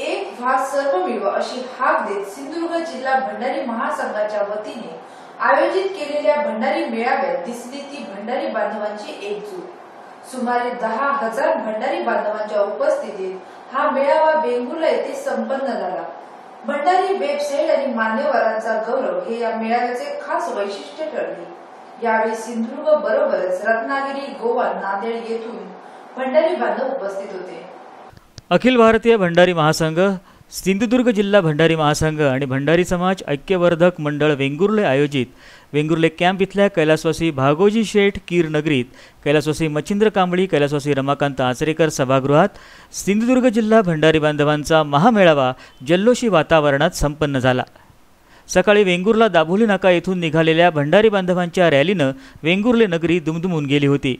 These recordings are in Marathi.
एक व्हा सर्वमिव अशी हाक देत सिंधुदुर्ग जिल्हा भंडारी महासंघाच्या वतीने आयोजित केलेल्या भंडारी मेळाव्यात दिसली ती भंडारी बांधवांची एकजूट. सुमारे दहा हजार भंडारी बांधवांच्या उपस्थितीत हा मेळावा बेंगुर्ला येथे संपन्न झाला. भंडारी वेबसाईट आणि मान्यवरांचा गौरव हे या मेळाव्याचे खास वैशिष्ट्य ठरले. यावेळी सिंधुदुर्ग बरोबरच रत्नागिरी गोवा नांदेड येथून भंडारी बांधव उपस्थित होते. अखिल भारतीय भंडारी महासंघ सिंधुदुर्ग जिल्हा भंडारी महासंघ आणि भंडारी समाज ऐक्यवर्धक मंडळ वेंगुर्ले आयोजित वेंगुर्ले कॅम्प इथल्या कैलासवासी भागोजी शेठ कीर नगरीत कैलासवासी मच्छिंद्र कांबळी कैलासवासी रमाकांत आचरेकर सभागृहात सिंधुदुर्ग जिल्हा भंडारी बांधवांचा महामेळावा जल्लोषी वातावरणात संपन्न झाला. सकाळी वेंगुर्ला दाभोली नाका येथून निघालेल्या भंडारी बांधवांच्या रॅलीनं वेंगुर्ले नगरी दुमदुमून गेली होती.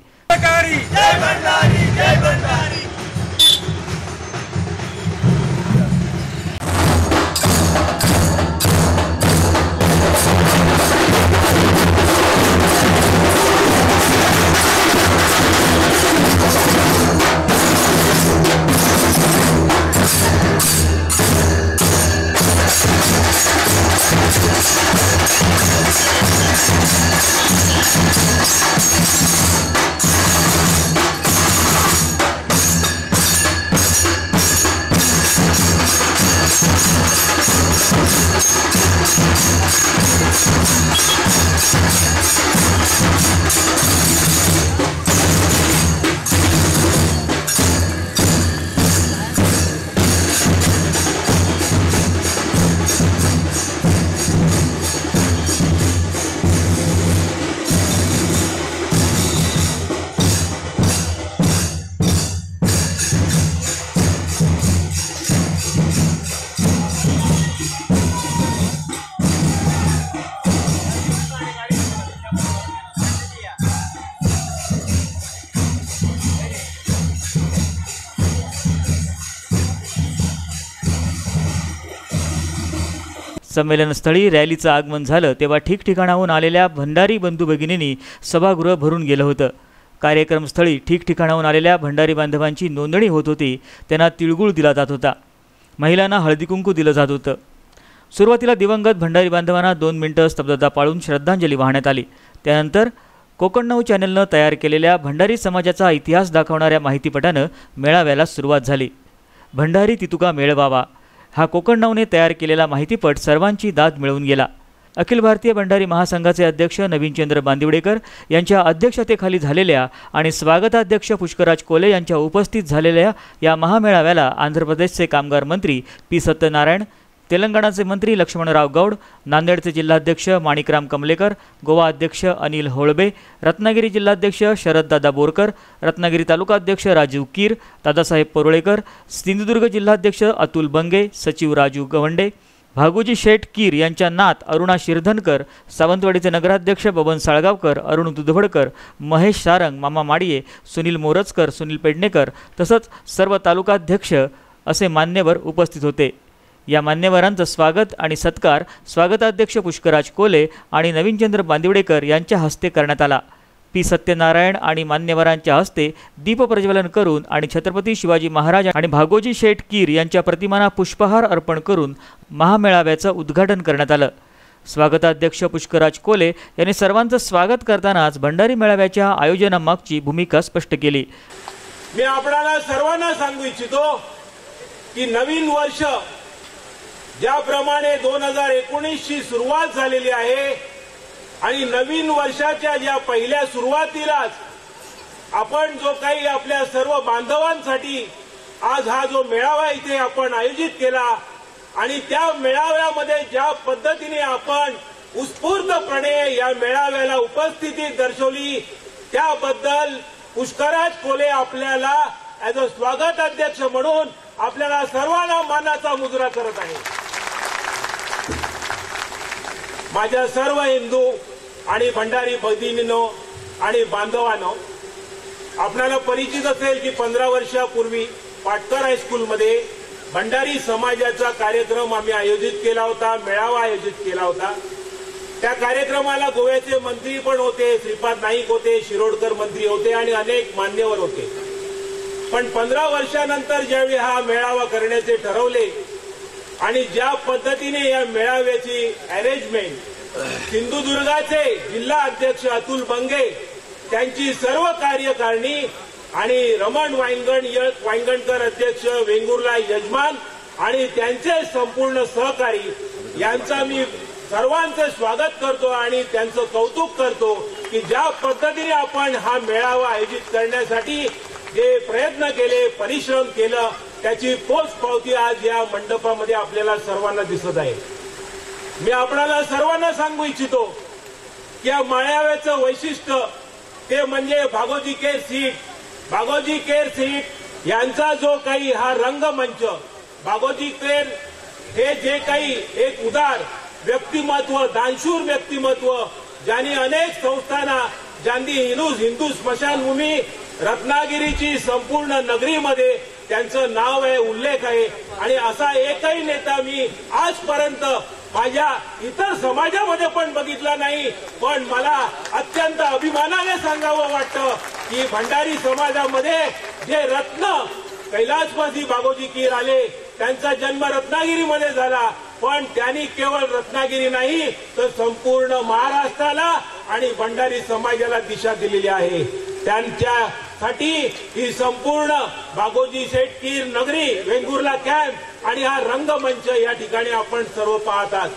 संमेलनस्थळी रॅलीचं आगमन झालं तेव्हा ठिकठिकाणाहून आलेल्या भंडारी बंधू भगिनींनी सभागृह भरून गेलं होतं. कार्यक्रमस्थळी ठिकठिकाणाहून आलेल्या भंडारी बांधवांची नोंदणी होत होती. त्यांना तिळगुळ दिला जात होता. महिलांना हळदीकुंकू दिलं जात होतं. सुरुवातीला दिवंगत भंडारी बांधवांना दोन मिनिटं स्तब्धता पाळून श्रद्धांजली वाहण्यात आली. त्यानंतर कोकण नऊ चॅनलनं तयार केलेल्या भंडारी समाजाचा इतिहास दाखवणाऱ्या माहितीपटानं मेळाव्याला सुरुवात झाली. भंडारी तितुका मेळवावा. हा कोकण नऊने तयार केलेला माहितीपट सर्वांची दाद मिळवून गेला. अखिल भारतीय भंडारी महासंघाचे अध्यक्ष नवीनचंद्र बांदिवडेकर यांच्या अध्यक्षतेखाली झालेल्या आणि स्वागताध्यक्ष पुष्कराज कोले यांच्या उपस्थित झालेल्या या महामेळाव्याला आंध्र प्रदेशचे कामगार मंत्री पी सत्यनारायण तेलंगणाचे मंत्री लक्ष्मणराव गौड नांदेडचे जिल्हाध्यक्ष माणिकराम कमलेकर गोवा अध्यक्ष अनिल होळबे रत्नागिरी जिल्हाध्यक्ष शरददादा बोरकर रत्नागिरी तालुकाध्यक्ष राजीव कीर दादासाहेब परुळेकर सिंधुदुर्ग जिल्हाध्यक्ष अतुल बंगे सचिव राजू गवंडे भागोजी शेठ कीर यांच्या नात अरुणा शिरधनकर सावंतवाडीचे नगराध्यक्ष बबन साळगावकर अरुण दुधवडकर महेश सारंग मामा माडिये सुनील मोरजकर सुनील पेडणेकर तसंच सर्व तालुकाध्यक्ष असे मान्यवर उपस्थित होते. या मान्यवरांचं स्वागत आणि सत्कार स्वागताध्यक्ष पुष्कराज कोले आणि नवीनचंद्र बांदिवडेकर यांच्या हस्ते करण्यात आला. पी. सत्यनारायण आणि मान्यवरांच्या हस्ते दीपप्रज्वलन करून आणि छत्रपती शिवाजी महाराज आणि भागोजी शेठ कीर यांच्या प्रतिमांना पुष्पहार अर्पण करून महामेळाव्याचं उद्घाटन करण्यात आलं. स्वागताध्यक्ष पुष्कराज कोले यांनी सर्वांचं स्वागत करतानाच भंडारी मेळाव्याच्या आयोजनामागची भूमिका स्पष्ट केली. मी आपणाला सर्वांना सांगू इच्छितो की नवीन वर्ष ज्याप्रमाणे दोन हजार एकोणीसची सुरुवात झालेली आहे आणि नवीन वर्षाच्या ज्या पहिल्या सुरुवातीलाच आपण जो काही आपल्या सर्व बांधवांसाठी आज हा जो मेळावा इथे आपण आयोजित केला आणि त्या मेळाव्यामध्ये ज्या पद्धतीने आपण उत्स्फूर्तपणे या मेळाव्याला उपस्थिती दर्शवली त्याबद्दल पुष्कराज कोले आपल्याला ऍज अ स्वागत अध्यक्ष म्हणून आपल्याला सर्वांना मानाचा मुजरा करत आहे माझ्या सर्व हिंदू आणि भंडारी भगिनीनो आणि बांधवांनो आपल्याला परिचित असेल की पंधरा वर्षापूर्वी पाटकर हायस्कूलमध्ये भंडारी समाजाचा कार्यक्रम आम्ही आयोजित केला होता मेळावा आयोजित केला होता. त्या कार्यक्रमाला गोव्याचे मंत्री पण होते श्रीपाद नाईक होते शिरोडकर मंत्री होते आणि अनेक मान्यवर होते. पण पंधरा वर्षानंतर ज्यावेळी हा मेळावा करण्याचे ठरवले आणि ज्या पद्धतीने या मेळाव्याची अरेंजमेंट सिंधुदुर्गाचे जिल्हा अध्यक्ष अतुल बंगे त्यांची सर्व कार्यकारिणी आणि रमण वायंगण वायंगणकर अध्यक्ष वेंगुर्ला यजमान आणि त्यांचे संपूर्ण सहकारी यांचा मी सर्वांचं स्वागत करतो आणि त्यांचं कौतुक करतो की ज्या पद्धतीने आपण हा मेळावा आयोजित करण्यासाठी जे प्रयत्न केले परिश्रम केलं त्याची पोच पावती आज या मंडपामध्ये आपल्याला सर्वांना दिसत आहे. मी आपल्याला सर्वांना सांगू इच्छितो की या माळ्याव्याचं वैशिष्ट्य ते म्हणजे भागोजी केर सीट. भागोजी केर सीट यांचा जो काही हा रंगमंच भागोजी केर हे जे काही एक उदार व्यक्तिमत्व दानशूर व्यक्तिमत्व ज्यांनी अनेक संस्थांना ज्यांनी हिंदू हिंदू स्मशानभूमी रत्नागिरीची संपूर्ण नगरीमध्ये त्यांचं नाव आहे उल्लेख आहे. आणि असा एकही नेता मी आजपर्यंत माझ्या इतर समाजामध्ये पण बघितला नाही. पण मला अत्यंत अभिमानाने सांगावं वाटतं की भंडारी समाजामध्ये जे रत्न कैलासवासी बाबोजी कीर आले त्यांचा जन्म रत्नागिरीमध्ये झाला. पण त्यांनी केवळ रत्नागिरी नाही तर संपूर्ण महाराष्ट्राला आणि भंडारी समाजाला दिशा दिलेली आहे. त्यांच्या साठी ही संपूर्ण बागोजी शेटकीर नगरी वेंगुर्ला कॅम्प आणि हा रंगमंच या ठिकाणी आपण सर्व पाहतात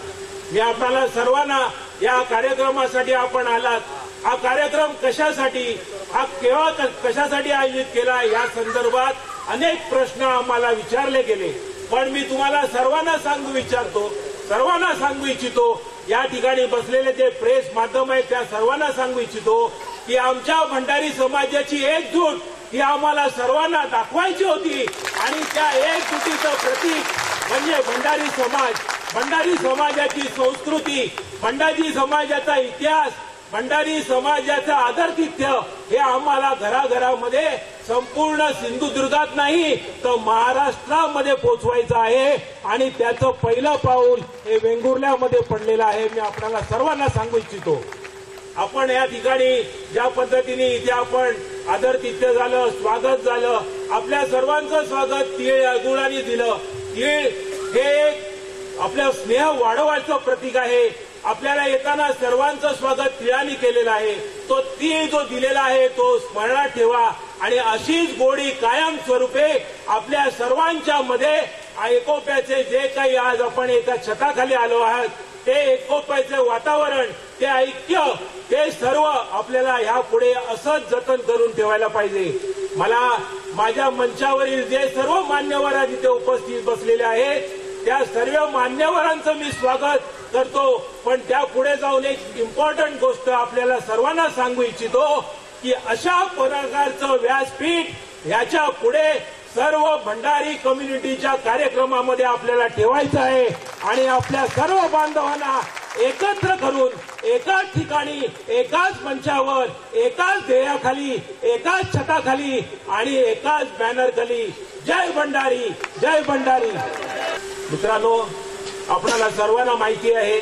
मी आपल्याला सर्वांना या कार्यक्रमासाठी आपण आलात. हा कार्यक्रम कशासाठी हा केव्हा कशासाठी आयोजित केला या संदर्भात अनेक प्रश्न आम्हाला विचारले गेले. पण मी तुम्हाला सर्वांना सांगू विचारतो सर्वांना सांगू इच्छितो या ठिकाणी बसलेले जे प्रेस माध्यम आहेत त्या सर्वांना सांगू इच्छितो की आमच्या भंडारी समाजाची एकजूट ही आम्हाला सर्वांना दाखवायची होती. आणि त्या एकजुटीचं प्रतीक म्हणजे भंडारी समाज. भंडारी समाजाची संस्कृती भंडारी समाजाचा इतिहास भंडारी समाजाचं आदरतिथ्य हे आम्हाला घराघरामध्ये संपूर्ण सिंधुदुर्गात नाही तर महाराष्ट्रामध्ये पोचवायचं आहे. आणि त्याचं पहिलं पाऊल हे वेंगुर्ल्यामध्ये पडलेलं आहे. मी आपल्याला सर्वांना सांगू इच्छितो. आपण या ठिकाणी ज्या पद्धतीने इथे आपण आदरतिथ्य झालं स्वागत झालं आपल्या सर्वांचं स्वागत तीळ गुळाने दिलं. तीळ हे आपल्या स्नेह वाढवायचं प्रतीक आहे. आपल्याला येताना सर्वांचं स्वागत तिळाने केलेलं आहे. तो तीळ जो दिलेला आहे तो स्मरणात ठेवा. आणि अशीच गोडी कायम स्वरूपे आपल्या सर्वांच्या मध्ये एकोप्याचे जे काही आज आपण एका छताखाली आलो आहात ते एकोप्याचे वातावरण ते ऐक्य ते सर्व आपल्याला ह्यापुढे असंच जतन करून ठेवायला पाहिजे. मला माझ्या मंचावरील जे सर्व मान्यवर आज इथे उपस्थित बसलेले आहेत त्या सर्व मान्यवरांचं मी स्वागत करतो. पण त्या पुढे जाऊन एक इम्पॉर्टंट गोष्ट आपल्याला सर्वांना सांगू इच्छितो की अशा प्रकारचं व्यासपीठ याच्यापुढे सर्व भंडारी कम्युनिटीच्या कार्यक्रमामध्ये आपल्याला ठेवायचं आहे. आणि आपल्या सर्व बांधवांना एकत्र करून एकाच ठिकाणी एकाच मंचावर एकाच ध्येयाखाली एकाच छताखाली आणि एकाच बॅनरखाली जय भंडारी जय भंडारी. मित्रांनो आपणाला सर्वांना माहिती आहे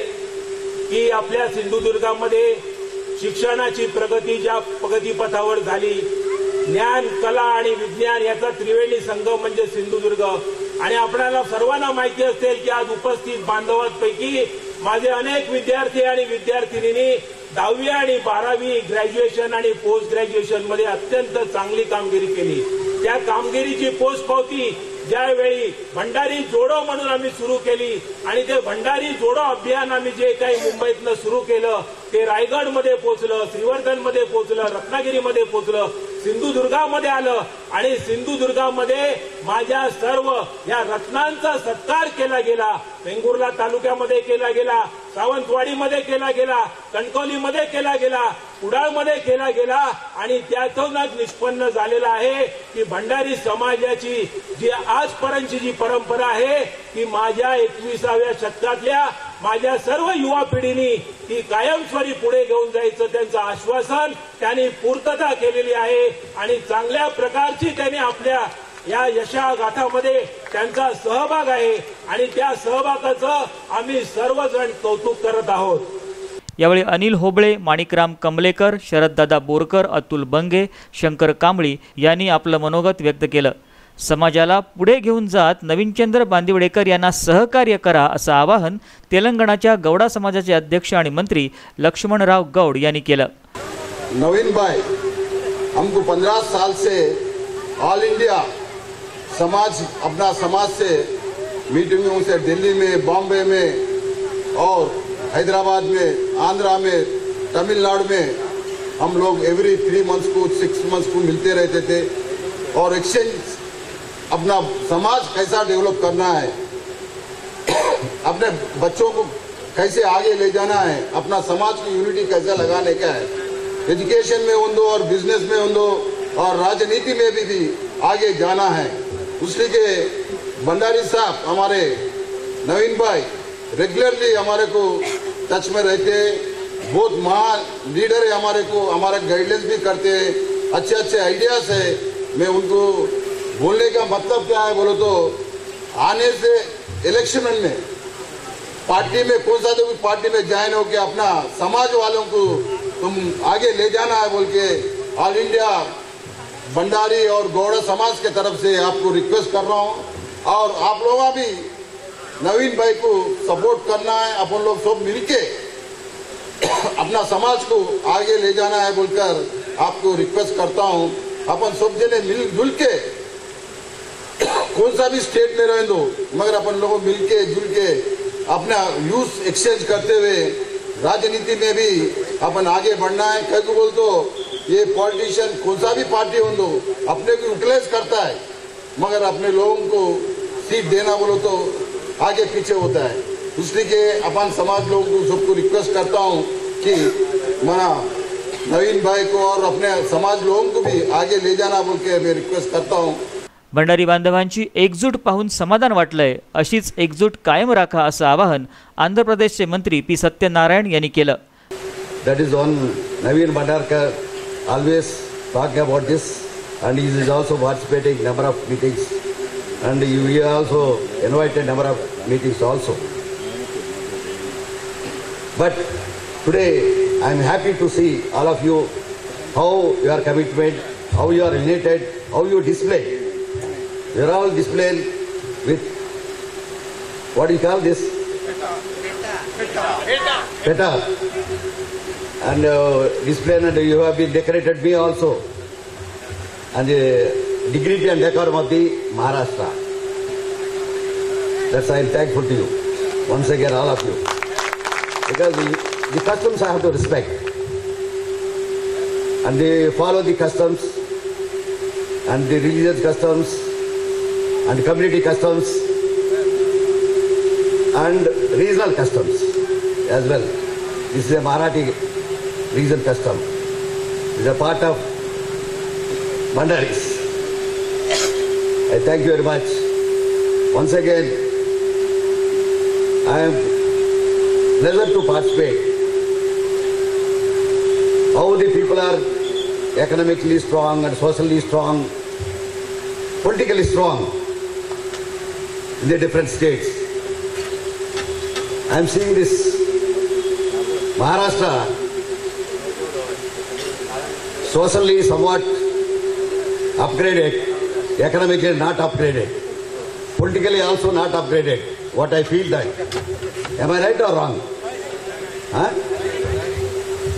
की आपल्या सिंधुदुर्गामध्ये शिक्षणाची प्रगती ज्या प्रगतीपथावर झाली ज्ञान कला आणि विज्ञान याचा त्रिवेणी संगम म्हणजे सिंधुदुर्ग. आणि आपल्याला सर्वांना माहिती असेल की आज उपस्थित बांधवांपैकी माझे अनेक विद्यार्थी आणि विद्यार्थिनींनी दहावी आणि बारावी ग्रॅज्युएशन आणि पोस्ट ग्रॅज्युएशनमध्ये अत्यंत चांगली कामगिरी केली. त्या कामगिरीची पोस्ट पावती ज्यावेळी भंडारी जोडो म्हणून आम्ही सुरू केली आणि ते भंडारी जोडो अभियान आम्ही जे काही मुंबईतनं सुरू केलं ते रायगडमध्ये पोहोचलं श्रीवर्धनमध्ये पोहोचलं रत्नागिरीमध्ये पोहोचलं सिंधुदुर्गामध्ये आलं आणि सिंधुदुर्गामध्ये माझ्या सर्व या रत्नांचा सत्कार केला गेला. वेंगुर्ला तालुक्यामध्ये केला गेला सावंतवाडीमध्ये केला गेला कणकवलीमध्ये केला गेला कुडाळमध्ये केला गेला आणि त्यातूनच निष्पन्न झालेला आहे की भंडारी समाजाची जी आजपर्यंतची जी परंपरा आहे ती माझ्या एकविसाव्या शतकातल्या माझ्या सर्व युवा पिढीनी ती कायमस्वरी पुढे घेऊन जायचं त्यांचं आश्वासन त्यांनी पूर्तता केलेली आहे आणि चांगल्या प्रकारची त्यांनी आपल्या या यशागाथामध्ये त्यांचा सहभाग आहे आणि त्या सहभागाचं आम्ही सर्वजण कौतुक करत आहोत. यावेळी अनिल होबळे माणिकराम कमलेकर शरददादा बोरकर अतुल बंगे शंकर कांबळी यांनी आपलं मनोगत व्यक्त केलं. समाजाला पुढे घेऊन जात नवीनचंद्र बांदिवडेकर यांना सहकार्य करा असं आवाहन तेलंगणाच्या गौडा समाजाचे अध्यक्ष आणि मंत्री लक्ष्मणराव गौड यांनी केलं. नवीन भाई हमको पंद्रह साल से ऑल इंडिया समाज अपना समाज से मीटिंगों से दिल्ली में बॉम्बे में और हैदराबाद में आंध्रा में तमिलनाडु में हम लोग एवरी थ्री मंथ्स को सिक्स मंथ्स को मिलते रहते थे और एक्सचेंज अपना समाज कैसा डेवलप करना है? अपने बच्चों को कैसे आगे ले जाना है? अपना समाज की यूनिटी कैसे लगाने का है? एजुकेशन में उन दो और बिज़नेस में उन दो और राजनीति में भी, भी आगे जाना है। उसलिए के भंडारी साहब हमारे नवीन भाई रेगुलरली हमारे को टच में रहते बहुत महान लीडर है हमारे को। हमारा गाइडेंस भी करते हैं। अच्छे अच्छे आइडियाज़ है। मैं उनको बोलने का मतलब क्या है बोलो तो आने से इलेक्शन में पार्टी में कौन सा भी पार्टी में ज्वाइन होके अपना समाज वालों को तुम आगे ले जाना है बोल के ऑल इंडिया भंडारी और गौड़ा समाज के तरफ़ से आपको रिक्वेस्ट कर रहा हूँ। और आप लोग भी नवीन भाई को सपोर्ट करना है, अपन लोग सब मिलके अपना समाज को आगे ले जाना है बोलकर आपको रिक्वेस्ट करता हूँ। अपन सब जने मिलजुल के कौन सा भी स्टेट में रहें दो, मगर अपन लोगों मिल के जुल के अपना यूज़ एक्सचेंज करते हुए राजनीति में भी अपन आगे बढ़ना है। कई को बोल तो ये पॉलिटिशियन कौन सा भी पार्टी हो दो, अपने को यूटिलाइज करता है। मगर अपने लोगों को सीट देना बोलो तो आगे पीछे होता है। इसलिए अपन समाज लोगों को सबको रिक्वेस्ट करता हूँ कि मना नवीन भाई को और अपने समाज लोगों को भी आगे ले जाना बोल के मैं रिक्वेस्ट करता हूँ। भंडारी बांधवांची एकजूट पाहून समाधान वाटलंय अशीच एकजूट कायम राखा असं आवाहन आंध्र प्रदेशचे मंत्री पी सत्यनारायण यांनी केलं. That is on Naveen Bhandarkar always talk about this and is is also participating number of meetings and you are also invited number of meetings also but today I am happy to see all of you how you are commitment how you are related how you display We are all displayed with what do you call this? Peta. And uh, display and you have been decorated me also. And the dignity and decorum of the Maharashtra. That's why I am thankful to you. Once again, all of you. Because the, the customs I have to respect. And they follow the customs and the religious customs and community customs and regional customs as well. This is a Marathi region custom. It is a part of Bandaris. I thank you very much. Once again, I am pleasure to participate. How the people are economically strong and socially strong, politically strong in the different states. I am seeing this Maharashtra socially somewhat upgraded, economically not upgraded, politically also not upgraded. What I feel that. Am I right or wrong? Huh?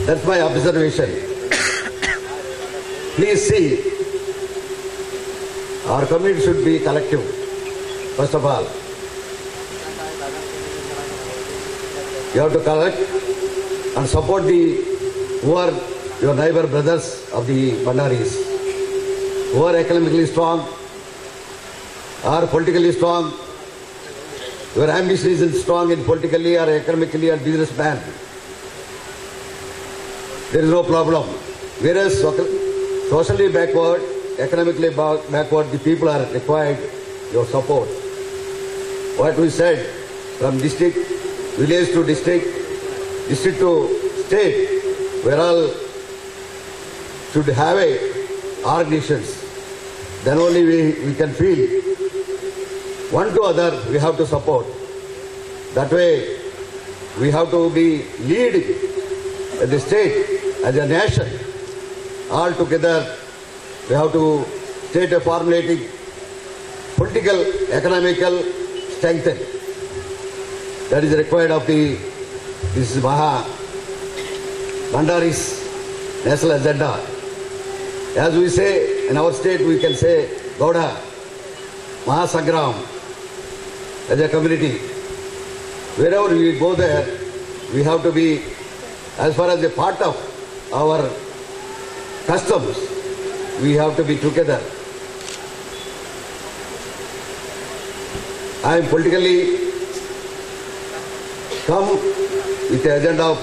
That's my observation. Please see, our community should be collective, first of all. You have to collect and support the who are your neighbor brothers of the Bandaris, who are economically strong, are politically strong. Your ambition is strong in politically or economically or businessman. There is no problem. Whereas socially backward, economically backward, the people are required your support. What we said from district, village to district, district to state, we all should have a organizations. Then only we, we can feel one to other we have to support. That way we have to be lead as a state, as a nation, all together, we have to state a formulating political, economical strength that is required of the this Maha Bandari's national agenda. As we say in our state, we can say Gauda Mahasagram as a community. Wherever we go there, we have to be, as far as a part of our customs, we have to be together. I am politically come with the agenda of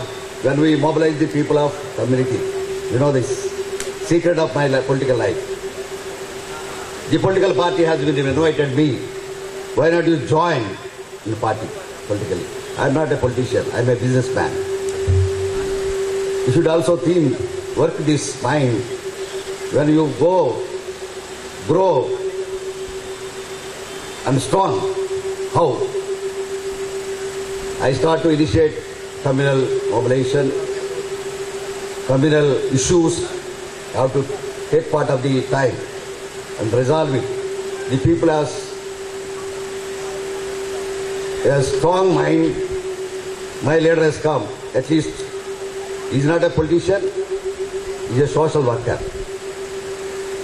when we mobilize the people of community. You know this secret of my li- political life. The political party has been invited me. Why not you join in the party politically? I am not a politician. I am a businessman. You should also think, work this mind. When you go, grow, and strong, how? I start to initiate communal mobilization, communal issues. I have to take part of the time and resolve it. The people has a strong mind. My leader has come. At least he is not a politician. He is a social worker.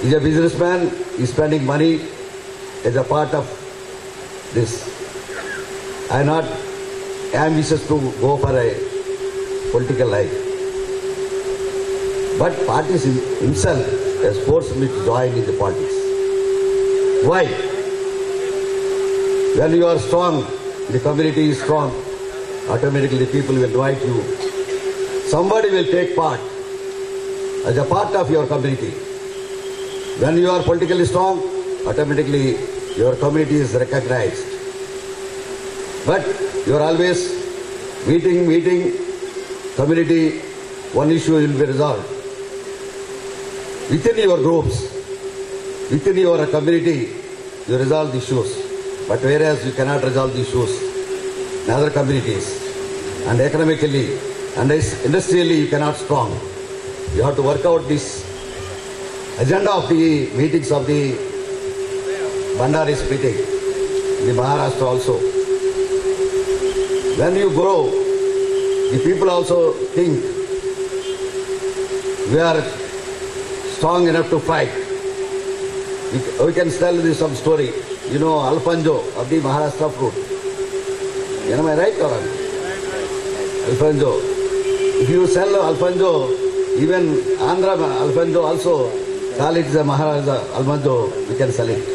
He is a businessman. He is spending money as a part of this. I am not ambitious to go for a political life. But parties him- himself has forced me to join in the politics. Why? When you are strong, the community is strong, automatically people will invite you. Somebody will take part as a part of your community. When you are politically strong, automatically your community is recognized. But you are always meeting, meeting, community, one issue will be resolved. Within your groups, within your community, you resolve the issues. But whereas you cannot resolve the issues in other communities, and economically and industrially you cannot strong. You have to work out this agenda of the meetings of the Bandari's meeting, the Maharashtra also. When you grow, the people also think we are strong enough to fight. We, can tell you some story. You know Alfonso of the Maharashtra fruit. Am I right or wrong? Alfonso. If you sell Alfonso, even Andhra Alfonso also call it the Maharaja Alfonso, we can sell it.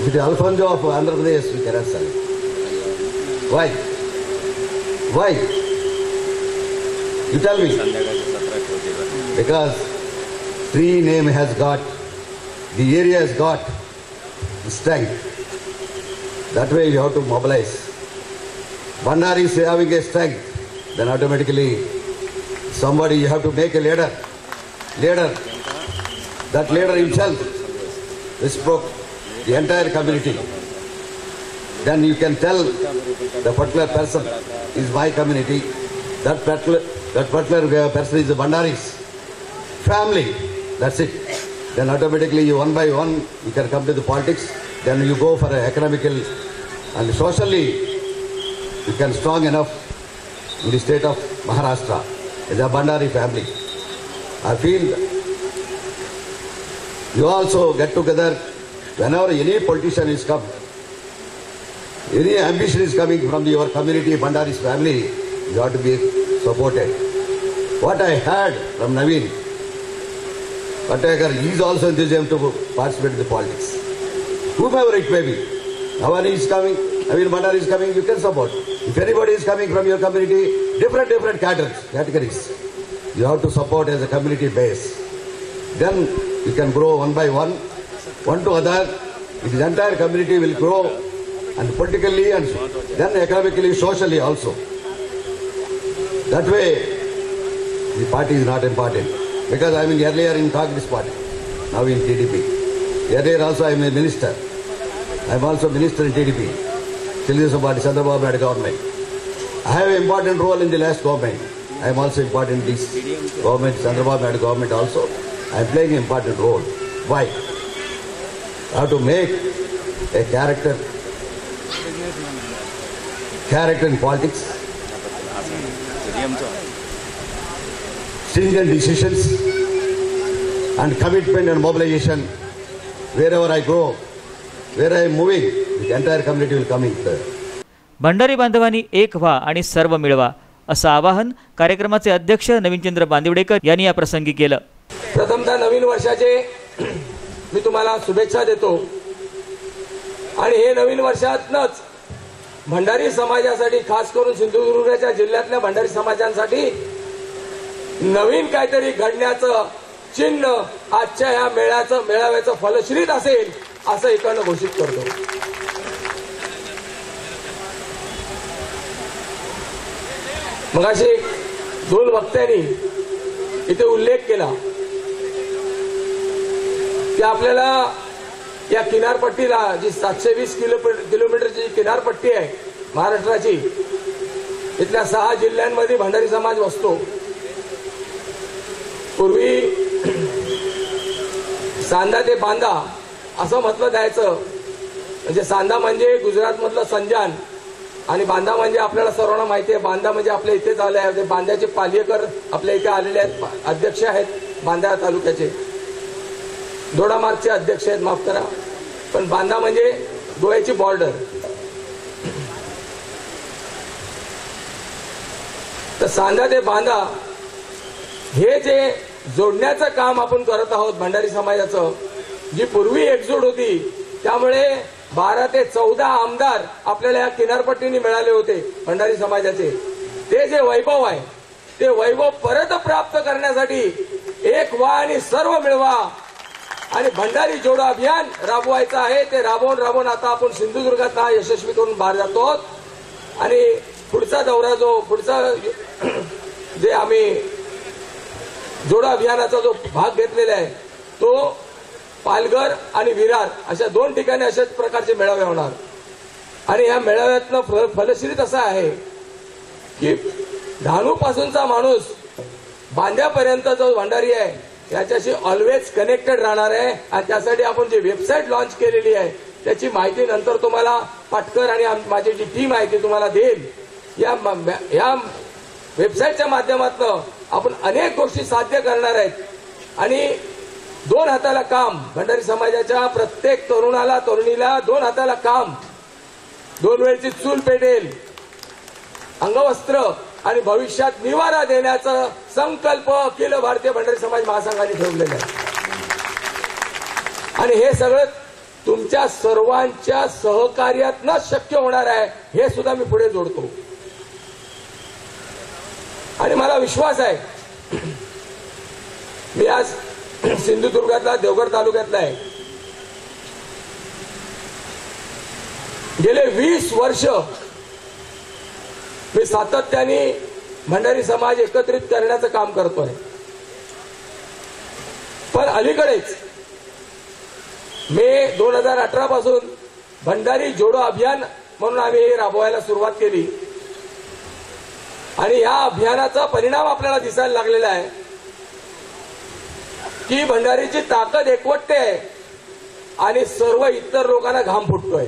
If it is Alfonso of Andhra Pradesh, we cannot sell it. Why? Why? You tell me. Because tree name has got, the area has got strength. That way you have to mobilize. Bandari is having a strength, then automatically somebody you have to make a leader. Leader. That leader himself spoke the entire community. Then you can tell the particular person is my community. That particular, that particular person is the Bandari's family. That's it. Then automatically you one by one you can come to the politics. Then you go for a economical and socially you can strong enough in the state of Maharashtra as a Bandari family. I feel you also get together whenever any politician is come, any ambition is coming from your community, Bandari's family, you have to be supported. What I heard from Naveen Patekar, he is also enthusiastic to participate in the politics. Whomever it may be. Navani is coming, Naveen Bandari is coming, you can support. If anybody is coming from your community, different, different categories, you have to support as a community base. Then you can grow one by one, one to other, this entire community will grow and politically and then economically, socially also. That way, the party is not important. Because I mean earlier in Congress party, now in TDP. Earlier also I am a minister. I am also minister in TDP. Television party, Chandrababu Naidu government. I have an important role in the last government. I am also important in this government, Chandrababu Naidu government also. I am playing an important role. Why? Have to make a character, character in politics, stringent decisions, and commitment and mobilization. Wherever I go, where I am moving, the entire community will come in. Bhandari बांधवांनी एक व्हा आणि सर्व मिळवा असं आवाहन कार्यक्रमाचे अध्यक्ष नवीनचंद्र बांदिवडेकर यांनी या प्रसंगी केलं प्रथमतः नवीन वर्षाचे मी तुम्हाला शुभेच्छा देतो. आणि हे नवीन वर्षातनच भंडारी समाजासाठी खास करून सिंधुदुर्गच्या जिल्ह्यातल्या भंडारी समाजांसाठी नवीन काहीतरी घडण्याचं चिन्ह आजच्या ह्या मेळ्याचं मेळाव्याचं फलश्रीत असेल असं इकडनं घोषित करतो. मगाशी दोन वक्त्यांनी इथे उल्लेख केला. की आपल्याला या किनारपट्टीला जी सातशे वीस किलो किलोमीटरची जी किनारपट्टी आहे महाराष्ट्राची इथल्या सहा जिल्ह्यांमध्ये भंडारी समाज वसतो. पूर्वी सांदा ते बांदा असं म्हटलं जायचं. म्हणजे सांदा म्हणजे गुजरातमधलं संजान आणि बांधा म्हणजे आपल्याला सर्वांना माहिती आहे. बांधा म्हणजे आपल्या इथेच आले आहे. बांध्याचे पालियकर आपल्या इथे आलेले आहेत. अध्यक्ष आहेत बांधा तालुक्याचे. दोडामार्गचे अध्यक्ष आहेत माफ करा. पण बांदा म्हणजे गोव्याची बॉर्डर. तर सांधा ते बांदा हे जे जोडण्याचं काम आपण करत आहोत भंडारी समाजाचं जी पूर्वी एकजूट होती त्यामुळे बारा ते चौदा आमदार आपल्याला या किनारपट्टीने मिळाले होते भंडारी समाजाचे. ते जे वैभव आहे ते वैभव परत प्राप्त करण्यासाठी एक वा आणि सर्व मिळवा आणि भंडारी जोडो अभियान राबवायचं आहे ते राबवून राबवून आता आपण सिंधुदुर्गात यशस्वी करून बाहेर जातो. आहोत आणि पुढचा दौरा जो पुढचा जे आम्ही जोडो अभियानाचा जो भाग घेतलेला आहे तो पालघर आणि विरार अशा दोन ठिकाणी अशाच प्रकारचे मेळावे होणार. आणि या मेळाव्यातनं फलश्रीत असं आहे की डहाणूपासूनचा माणूस बांद्यापर्यंत जो भंडारी आहे याच्याशी ऑलवेज कनेक्टेड राहणार आहे. आणि त्यासाठी आपण जी वेबसाईट लॉन्च केलेली आहे त्याची माहिती नंतर तुम्हाला पाटकर आणि आम- माझी जी टीम आहे ती तुम्हाला देईल. या या वेबसाईटच्या माध्यमातून आपण अनेक गोष्टी साध्य करणार आहेत. आणि दोन हाताला काम भंडारी समाजाच्या प्रत्येक तरुणाला तरुणीला दोन हाताला काम. दोन वेळची चूल पेटेल. अंगवस्त्र आणि भविष्यात निवारा देण्याचा संकल्प अखिल भारतीय भंडारी समाज महासंघाने ठेवलेला आहे. आणि हे सगळं तुमच्या सर्वांच्या सहकार्यातनच शक्य होणार आहे हे सुद्धा मी पुढे जोडतो. आणि मला विश्वास आहे मी आज सिंधुदुर्गातला देवगड तालुक्यातला आहे. गेले वीस वर्ष मी सातत्याने भंडारी समाज एकत्रित करण्याचं काम करतोय. पण अलीकडेच मे दोन हजार अठरा पासून भंडारी जोडो अभियान म्हणून आम्ही हे राबवायला सुरुवात केली. आणि या अभियानाचा परिणाम आपल्याला दिसायला लागलेला आहे की भंडारीची ताकद एकवटते आहे आणि सर्व इतर लोकांना घाम फुटतोय.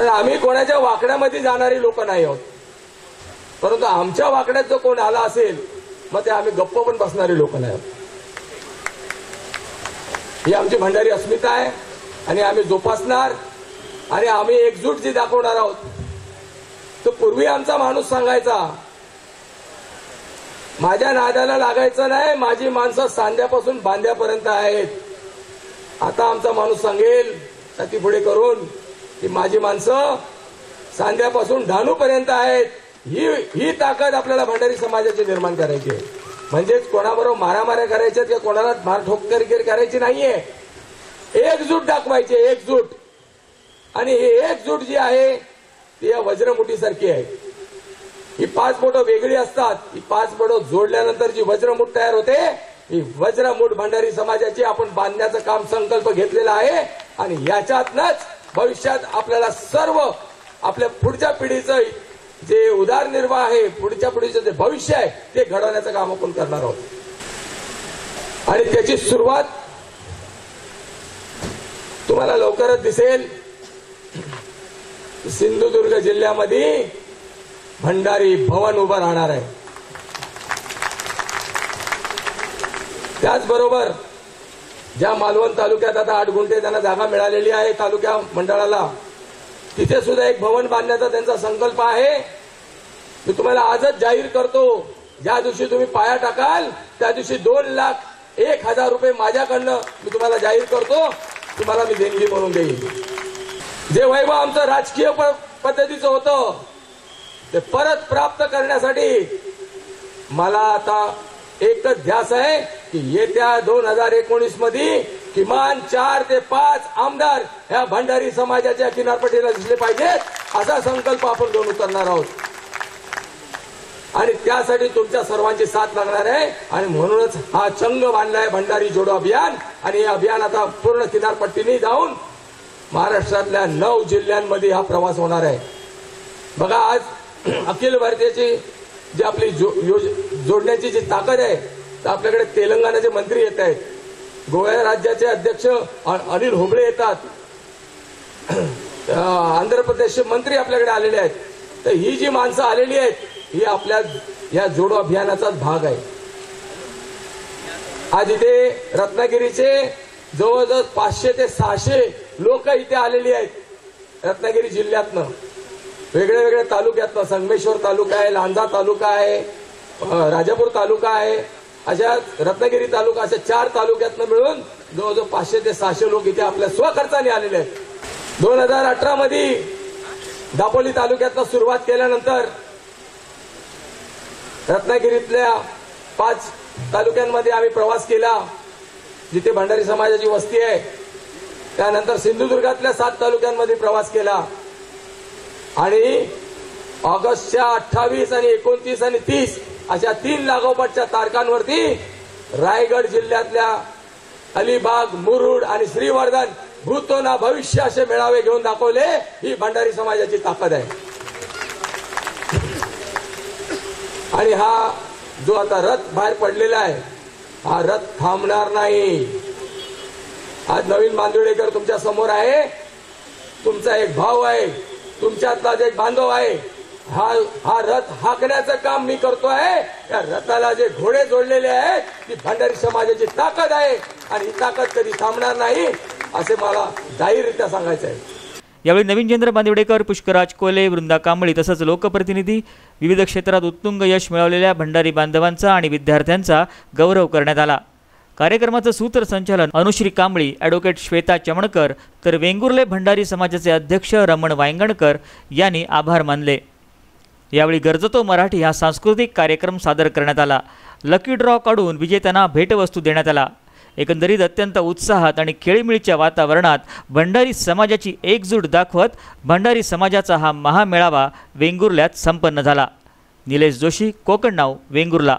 कारण आम्ही कोणाच्या वाकड्यामध्ये जाणारी लोक नाही आहोत. परंतु आमच्या वाकड्यात जो कोण आला असेल मग ते आम्ही गप्प पण बसणारी लोक नाही आहोत. ही आमची भंडारी अस्मिता आहे आणि आम्ही जोपासणार आणि आम्ही एकजूट जी दाखवणार आहोत तो पूर्वी आमचा माणूस सांगायचा माझ्या नादाला लागायचं नाही माझी माणसं सांध्यापासून बांध्यापर्यंत आहेत. आता आमचा माणूस सांगेल छाती पुढे करून की माझी माणसं सांध्यापासून डहाणूपर्यंत आहेत. ही ही ताकद आपल्याला भंडारी समाजाची निर्माण करायची आहे. म्हणजेच कोणाबरोबर मारामाऱ्या करायच्यात किंवा कोणाला मार ठोकरगिरी करायची नाहीये. एकजूट दाखवायची एकजूट. आणि ही एकजूट जी आहे ती या वज्रमुठीसारखी आहे. ही पाच बोटं वेगळी असतात. ही पाच बोटं जोडल्यानंतर जी वज्रमुठ तयार होते ही वज्रमुठ भंडारी समाजाची आपण बांधण्याचं काम संकल्प घेतलेला आहे. आणि याच्यातनच भविष्यात आपल्याला सर्व आपल्या पुढच्या पिढीचं जे उदारनिर्वाह आहे पुढच्या पिढीचं जे भविष्य आहे ते घडवण्याचं काम आपण करणार आहोत. आणि त्याची सुरुवात तुम्हाला लवकरच दिसेल. सिंधुदुर्ग जिल्ह्यामध्ये भंडारी भवन उभं राहणार आहे. त्याचबरोबर ज्या मालवण तालुक्यात आता आठ गुंठे त्यांना जागा मिळालेली आहे तालुक्या मंडळाला तिथे सुद्धा एक भवन बांधण्याचा त्यांचा संकल्प आहे. मी तुम्हाला आजच जाहीर करतो ज्या दिवशी तुम्ही पाया टाकाल त्या दिवशी दोन लाख एक हजार रुपये माझ्याकडनं मी तुम्हाला जाहीर करतो तुम्हाला मी देणगी म्हणून देईन. जे वैभव आमचं राजकीय प- पद्धतीचं होतं ते परत प्राप्त करण्यासाठी मला आता एकच ध्यास आहे की येत्या दोन हजार एकोणीसमध्ये किमान चार ते पाच आमदार ह्या भंडारी समाजाच्या किनारपट्टीला दिसले पाहिजेत असा संकल्प आपण घेऊन उतरणार आहोत. आणि त्यासाठी तुमच्या सर्वांची साथ लागणार आहे. आणि म्हणूनच हा चंग बांधलाय भंडारी जोडो अभियान. आणि हे अभियान आता पूर्ण किनारपट्टीने जाऊन महाराष्ट्रातल्या नऊ जिल्ह्यांमध्ये हा प्रवास होणार आहे. बघा आज अखिल भारतीयची जी आपली जो, जोडण्याची जी ताकद आहे आपल्याकडे तेलंगणाचे मंत्री येत आहेत. गोव्या राज्याचे अध्यक्ष अनिल होबळे येतात. आंध्र प्रदेशचे मंत्री आपल्याकडे आलेले आहेत. तर ही जी माणसं आलेली आहेत ही आपल्या या जोडो अभियानाचाच भाग आहे. आज इथे रत्नागिरीचे जवळजवळ पाचशे ते सहाशे लोक इथे आलेली आहेत रत्नागिरी जिल्ह्यातनं. वेगळ्या वेगळ्या तालुक्यातनं. संगमेश्वर तालुका आहे लांजा तालुका आहे राजापूर तालुका आहे अशा रत्नागिरी तालुका अशा चार तालुक्यातनं मिळून जवळजवळ पाचशे ते सहाशे लोक इथे आपल्या स्वखर्चाने आलेले आहेत. दोन हजार अठरा मध्ये दापोली तालुक्यातनं सुरुवात केल्यानंतर रत्नागिरीतल्या पाच तालुक्यांमध्ये आम्ही प्रवास केला जिथे भंडारी समाजाची वस्ती आहे. त्यानंतर सिंधुदुर्गातल्या सात तालुक्यांमध्ये प्रवास केला. आणि ऑगस्टच्या अठ्ठावीस आणि एकोणतीस आणि तीस अशा तीन लागोपाठच्या तारखांवरती रायगड जिल्ह्यातल्या अलिबाग मुरुड आणि श्रीवर्धन भूतो ना भविष्य असे मेळावे घेऊन दाखवले ही भंडारी समाजाची ताकद आहे. आणि हा जो आता रथ बाहेर पडलेला आहे हा रथ थांबणार नाही. आज नवीन बांदिवडेकर तुमच्यासमोर आहे. तुमचा एक भाऊ आहे. तुमच्यातलाच एक बांधव आहे. हा हा रथ हाकण्याचं काम मी करतोय. या रथाला जे घोडे जोडलेले आहेत ती भंडारी समाजाची ताकद आहे. आणि ही ताकद कधी थांबणार नाही असे मला जाहीररित्या सांगायचं आहे. यावेळी नवीनचंद्र बांदिवडेकर पुष्कराज कोले वृंदा कांबळी तसंच लोकप्रतिनिधी विविध क्षेत्रात उत्तुंग यश मिळवलेल्या भंडारी बांधवांचा आणि विद्यार्थ्यांचा गौरव करण्यात आला. कार्यक्रमाचं सूत्रसंचालन अनुश्री कांबळी ॲडव्होकेट श्वेता चमणकर तर वेंगुर्ले भंडारी समाजाचे अध्यक्ष रमण वायंगणकर यांनी आभार मानले. यावेळी गरजतो मराठी हा सांस्कृतिक कार्यक्रम सादर करण्यात आला. लकी ड्रॉ काढून विजेत्यांना भेटवस्तू देण्यात आला. एकंदरीत अत्यंत उत्साहात आणि खेळीमिळीच्या वातावरणात भंडारी समाजाची एकजूट दाखवत भंडारी समाजाचा हा महामेळावा वेंगुर्ल्यात संपन्न झाला. निलेश जोशी कोकण नाव वेंगुर्ला.